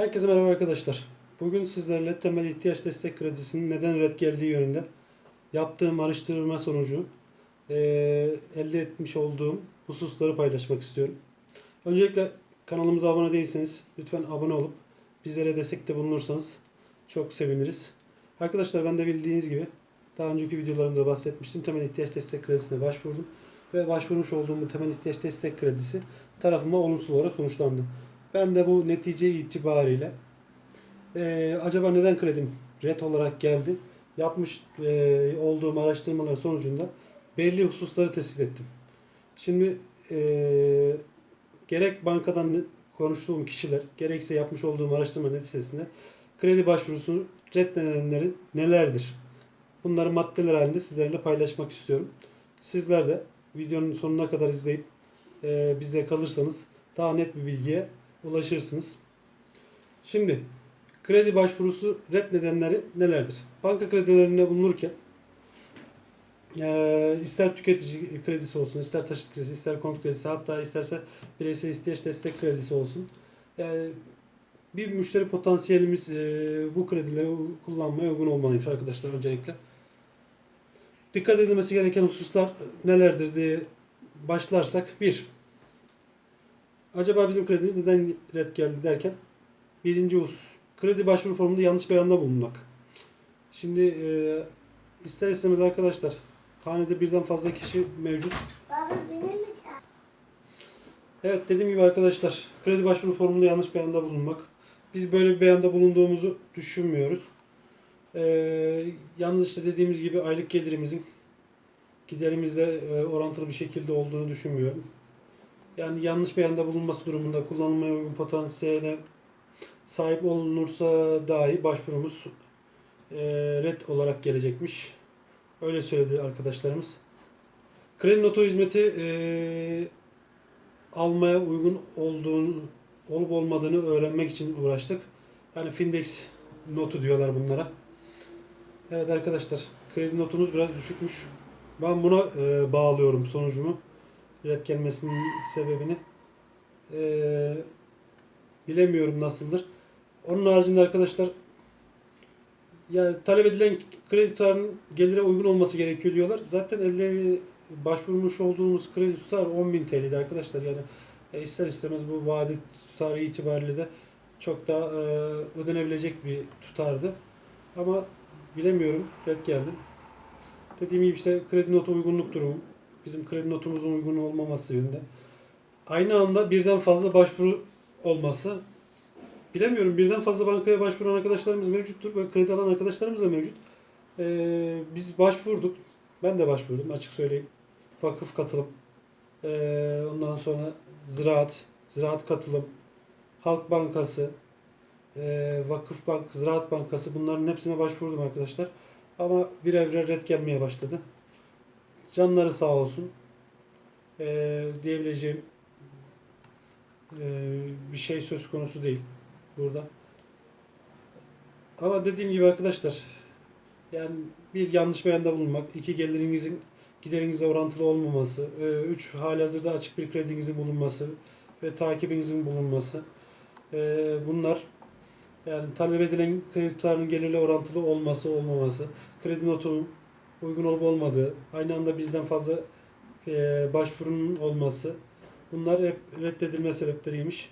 Herkese merhaba arkadaşlar. Bugün sizlerle temel ihtiyaç destek kredisinin neden red geldiği yönünde yaptığım araştırma sonucu eee, elde etmiş olduğum hususları paylaşmak istiyorum. Öncelikle kanalımıza abone değilseniz lütfen abone olup bizlere destekte bulunursanız çok seviniriz. Arkadaşlar ben de bildiğiniz gibi daha önceki videolarımda bahsetmiştim. Temel ihtiyaç destek kredisine başvurdum. Ve başvurmuş olduğum bu temel ihtiyaç destek kredisi tarafıma olumsuz olarak sonuçlandı. Ben de bu netice itibariyle eee, acaba neden kredim red olarak geldi? Yapmış eee, olduğum araştırmalar sonucunda belli hususları tespit ettim. Şimdi eee, gerek bankadan konuştuğum kişiler, gerekse yapmış olduğum araştırma neticesinde kredi başvurusu red nedenleri nelerdir? Bunları maddeler halinde sizlerle paylaşmak istiyorum. Sizler de videonun sonuna kadar izleyip eee bizde kalırsanız daha net bir bilgiye ulaşırsınız. Şimdi kredi başvurusu red nedenleri nelerdir? Banka kredilerine bulunurken ister tüketici kredisi olsun, ister taşıt kredisi, ister konut kredisi, hatta isterse bireysel ihtiyaç destek kredisi olsun. Bir müşteri potansiyelimiz bu kredileri kullanmaya uygun olmalıymış arkadaşlar öncelikle. Dikkat edilmesi gereken hususlar nelerdir diye başlarsak. Bir, acaba bizim kredimiz neden red geldi derken birinci husus kredi başvuru formunda yanlış beyanda bulunmak. Şimdi e, ister istemez arkadaşlar hanede birden fazla kişi mevcut. Baba benim mi? Evet dediğim gibi arkadaşlar kredi başvuru formunda yanlış beyanda bulunmak. Biz böyle bir beyanda bulunduğumuzu düşünmüyoruz. Ee, yalnız işte dediğimiz gibi aylık gelirimizin giderimizle e, orantılı bir şekilde olduğunu düşünmüyorum. Yani yanlış beyanda bulunması durumunda kullanılmaya uygun potansiyele sahip olunursa dahi başvurumuz e, red olarak gelecekmiş. Öyle söyledi arkadaşlarımız. Kredi notu hizmeti e, almaya uygun olduğunu olup olmadığını öğrenmek için uğraştık. Yani Findex notu diyorlar bunlara. Evet arkadaşlar kredi notumuz biraz düşükmüş. Ben buna e, bağlıyorum sonucumu. Red gelmesinin sebebini. E, bilemiyorum nasıldır. Onun haricinde arkadaşlar ya talep edilen kredi tutarının gelire uygun olması gerekiyor diyorlar. Zaten elde başvurmuş olduğumuz kredi tutar 10.000 TL'di arkadaşlar. Yani e, ister istemez bu vade tutarı itibariyle de çok daha e, ödenebilecek bir tutardı. Ama bilemiyorum. Red geldi. Dediğim gibi işte kredi notu uygunluk durumu. Bizim kredi notumuzun uygun olmaması yönünde. Aynı anda birden fazla başvuru olması. Bilemiyorum. Birden fazla bankaya başvuran arkadaşlarımız mevcuttur ve kredi alan arkadaşlarımız da mevcut. Ee, biz başvurduk. Ben de başvurdum açık söyleyeyim. Vakıf katılım. Ee, ondan sonra ziraat, ziraat katılım, Halk Bankası, ee, Vakıf Bank, Ziraat Bankası bunların hepsine başvurdum arkadaşlar. Ama birer birer red gelmeye başladı. Canları sağ olsun. Ee, diyebileceğim ee, bir şey söz konusu değil burada. Ama dediğim gibi arkadaşlar yani bir yanlış beyanda bulunmak, iki gelirinizin giderinizle orantılı olmaması, e, üç halihazırda açık bir kredinizin bulunması ve takibinizin bulunması. E, bunlar yani talep edilen kredi tutarının gelirle orantılı olması olmaması, kredi notunun uygun olup olmadığı, aynı anda bizden fazla e, başvurunun olması bunlar hep reddedilme sebepleriymiş.